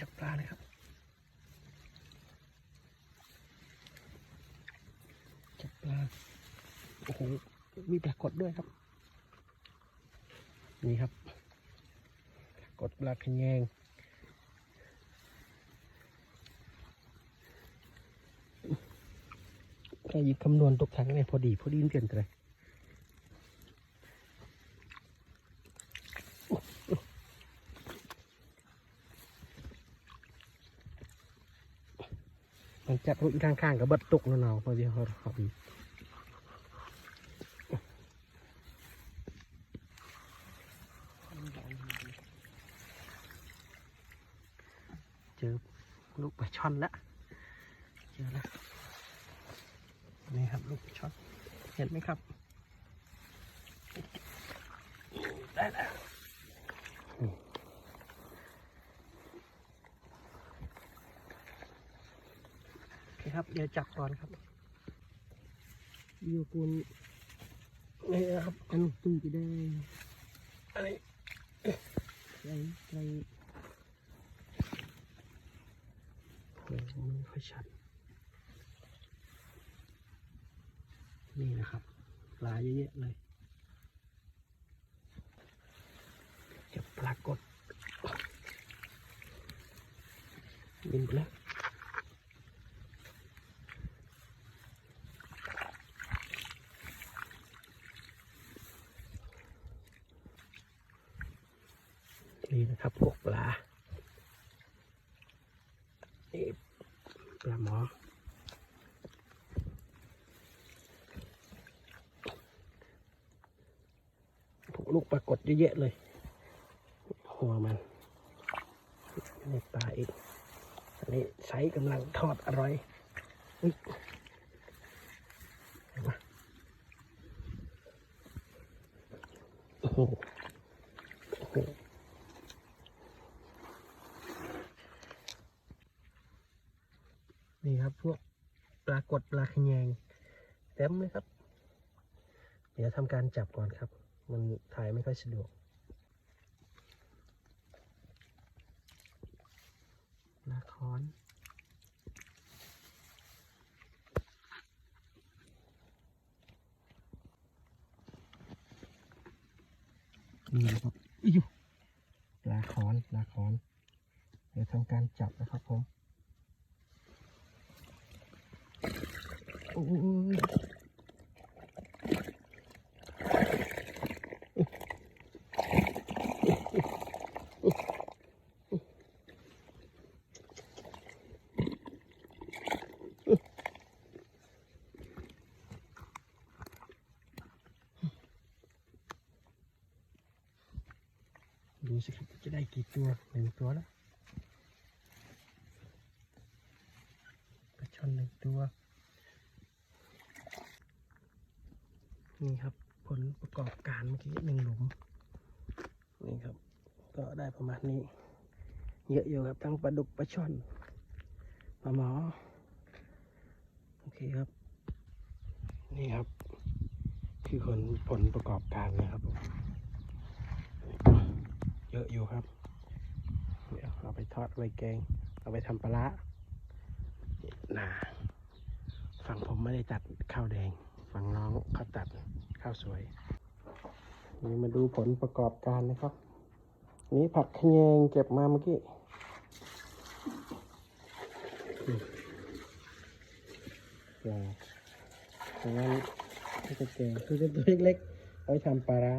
จับปลาเลยครับ จับปลา โอ้โห มีปลากดด้วยครับ นี่ครับ กดปลาขแยงแค่หยิบคำนวณทุกครั้งเนี่ยพอดี พอดีเกินเลย มันจับรุ่นข้างๆกับบัดตกแล้วเนาะพอดีเขาเขาอีกเจอลูกปลาช่อนแล้วเจอแล้วนี่ครับลูกช็อตเห็นไหมครับได้แล้ว โอเคครับ เดี๋ยวจับก่อนครับอยู่คุณนี่นะครับอันตุ้งไปได้อันนี้ไกลไกลโอ้โหมันไม่ค่อยชัด นี่นะครับปลาเยอะๆเลยจะปรากฏบินไปแล้ว นี่นะครับพวกปลานี่ปลาหมอพวกลูกปรากฏเยอะๆเลย หัวมันนี่ปลาอีกอันนี้ไซส์กำลังทอดอร่อยอุ๊ยนะโอ้โหโอ้โห นี่ครับ พวกปลากดปลาขะแยงเต็มเลยครับ เดี๋ยวทำการจับก่อนครับ มันถ่ายไม่ค่อยสะดวกนาคอนนี่นะครับอิ๊วปลาคอนปลาคอน เดี๋ยวทำการจับนะครับผมโอ้ย ดูสิครับจะได้กี่ตัวหนึ่งตัวแล้วปลาช่อนหนึ่งตัว นี่ครับผลประกอบการเมื่อกี้หนึ่งหลุมนี่ครับ ก็ได้ประมาณนี้ เยอะอยู่ครับทั้งปลาดุกปลาช่อนปลาหมอโอเคครับ นี่ครับ คือผลผลประกอบการนะครับผมเยอะอยู่ครับเดี๋ยวเอาไปทอดไว้แกง เอาไปทำปลาร้าน่าฝั่งผมไม่ได้ตัดข้าวแดง ฝั่งน้องเขาตัดข้าวสวย นี่มาดูผลประกอบการนะครับ นี่ผักขยงเก็บมาเมื่อกี้อืมปลาดังนั้นก็จะแกงคือจะตัวเล็กๆเอาไว้ทำปลาร้า